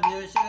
别下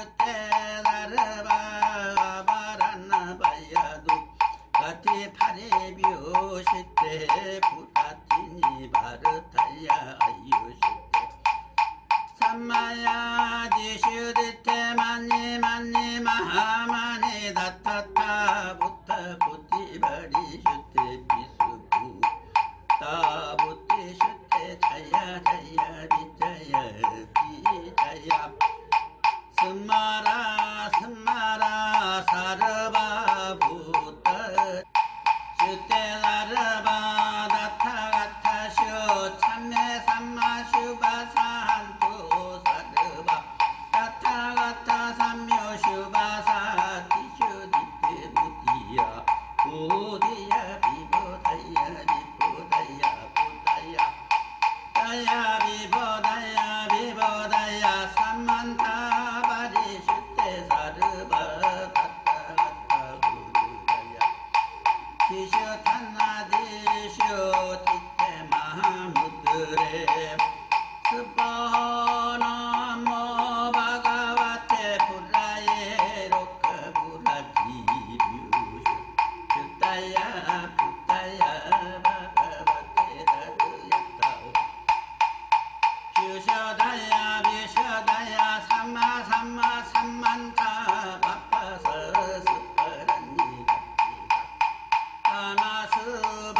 Oh.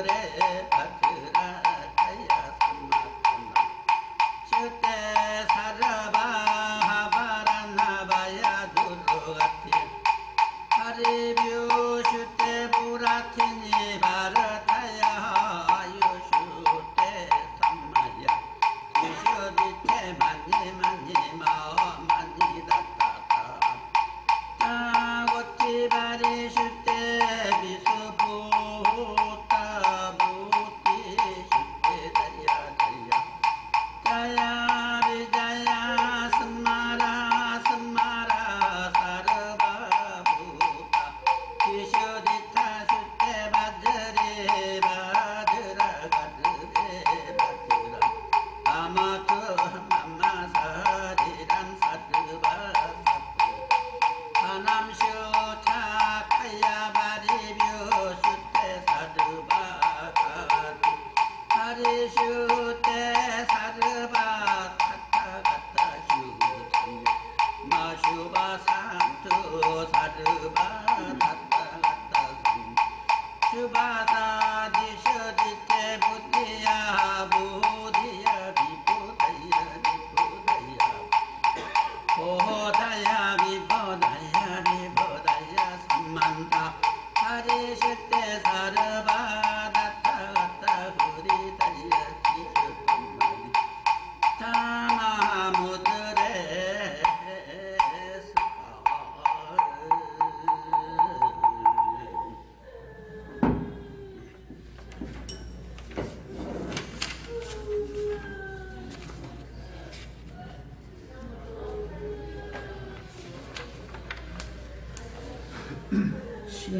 রে Zapata.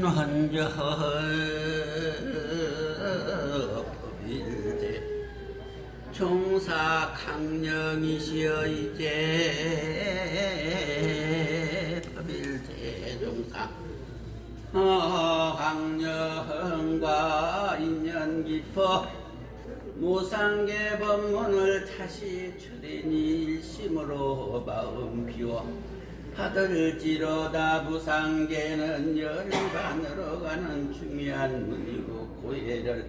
환자 법일대 종사 강령이시여 이제 법일대 종사 어, 강령과 인연 깊어 무상계 법문을 다시 주리니 일심으로 마음 비워 하늘지로다 부상계는 열반으로 가는 중요한 문이고 고해를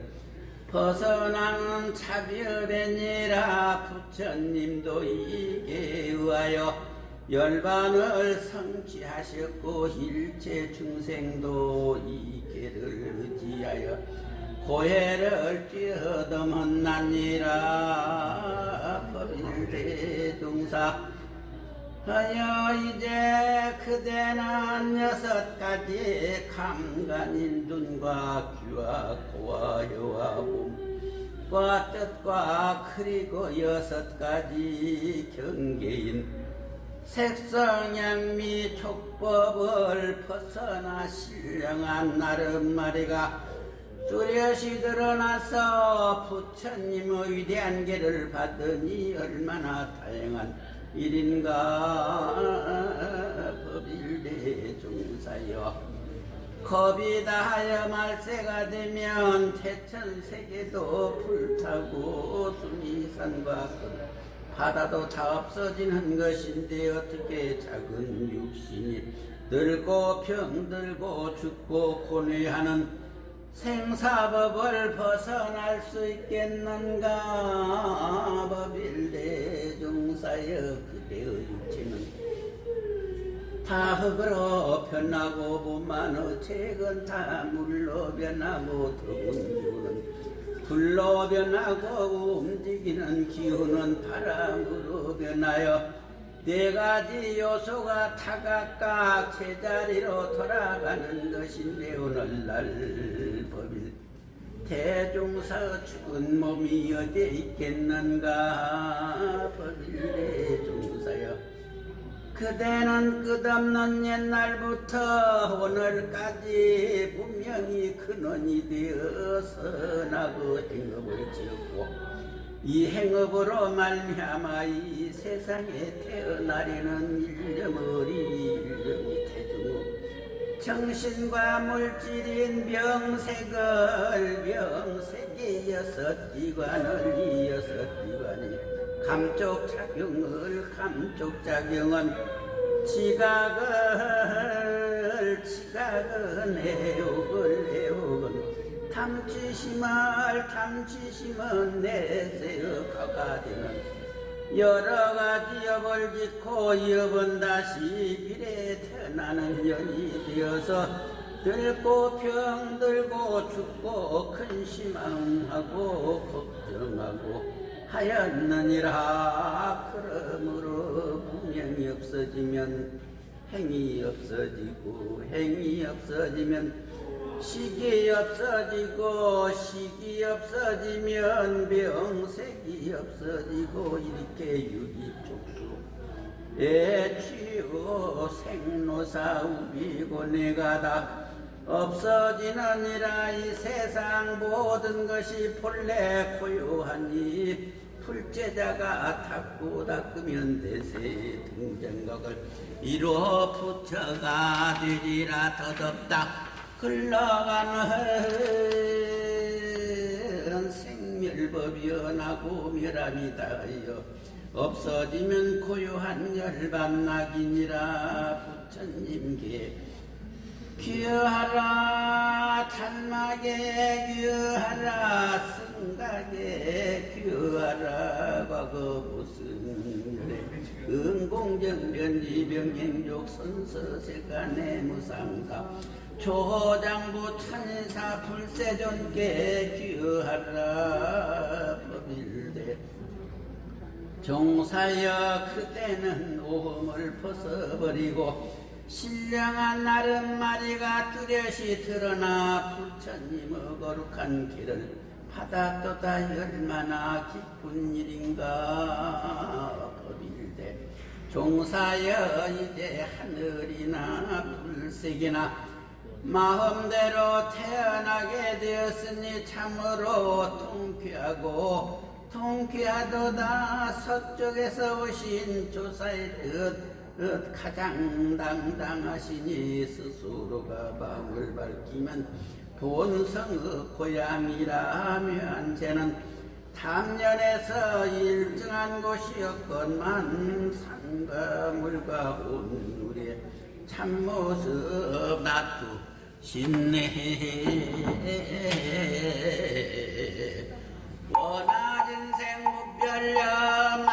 벗어나는 차별이니라 부처님도 이에 의하여 열반을 성취하셨고 일체 중생도 이계를 의지하여 고해를 뛰어넘었나니라. 법일대동사 하여 이제 그대는 여섯 가지 감간인 눈과 귀와 코와 혀와 몸과 뜻과 그리고 여섯 가지 경계인 색성양미 촉법을 벗어나 신령한 나름마리가 뚜렷이 드러나서 부처님의 위대한 계를 받으니 얼마나 다양한 일인가 법일대 중사여 겁이 다하여 말세가 되면 태천세계도 불타고 수미산과 바다도 다 없어지는 것인데 어떻게 작은 육신이 늙고 병들고 죽고 고뇌하는 생사법을 벗어날 수 있겠는가? 법일대중사여 그대의 육체는 다 흙으로 변하고 몸만의 책은 다 물로 변하고 기운은 불로 변하고 움직이는 기운은 바람으로 변하여 네 가지 요소가 타각각 제자리로 돌아가는 것인데 오늘날 법일 대중사 죽은 몸이 어디에 있겠는가 법일 대중사여. 그대는 끝없는 옛날부터 오늘까지 분명히 근원이 되어서 나그 행업을 지었고 이 행업으로 말미암아 이 세상에 태어나려는 일념어리 일념이 태중우 정신과 물질인 병색을 병색이 여섯 기관을 여섯 기관이 감쪽 작용을 감쪽 작용은 지각을 지각은 해옥을 해옥은 탐지심을 탐지심은 내세의 가가 되는 여러 가지 업을 짓고 여번 다시 비례 태어나는 년이 되어서 들고 병들고 죽고 근심하고 걱정하고 하였느니라 그러므로 분명이 없어지면 행이 없어지고 행이 없어지면 식이 없어지고 식이 없어지면 병색이 없어지고 이렇게 유기촉수 애취요 생로사 우비고 내가 다 없어지느니라 이 세상 모든 것이 본래 고요하니 풀제자가 닦고 닦으면 대세 등장각을 이루어 부처가 되리라 더덥다 흘러가는 생멸법이 연하고 멸함이 다하여 없어지면 고요한 열반낙이니라 부처님께 귀하라 탄막에 귀하라 승각에 귀하라. 과거 무슨 열에 은공정변리병행족 선서세간의 무상사 조장부 천사 불세존께 귀하라 법일대. 종사여 그때는 오음을 벗어버리고 신령한 나름 마리가 뚜렷이 드러나 부처님의 거룩한 길을 받았도다 얼마나 기쁜 일인가 법일대. 종사여 이제 하늘이나 불색이나 마음대로 태어나게 되었으니 참으로 통쾌하고 통쾌하도다 서쪽에서 오신 조사의 뜻뜻 가장 당당하시니 스스로가 밤을 밝히면 본성의 고향이라 하면 쟤는 탐년에서 일정한 곳이었건만 산과 물과 온 우리의 참모습 놔두 신내 원하진생 무별력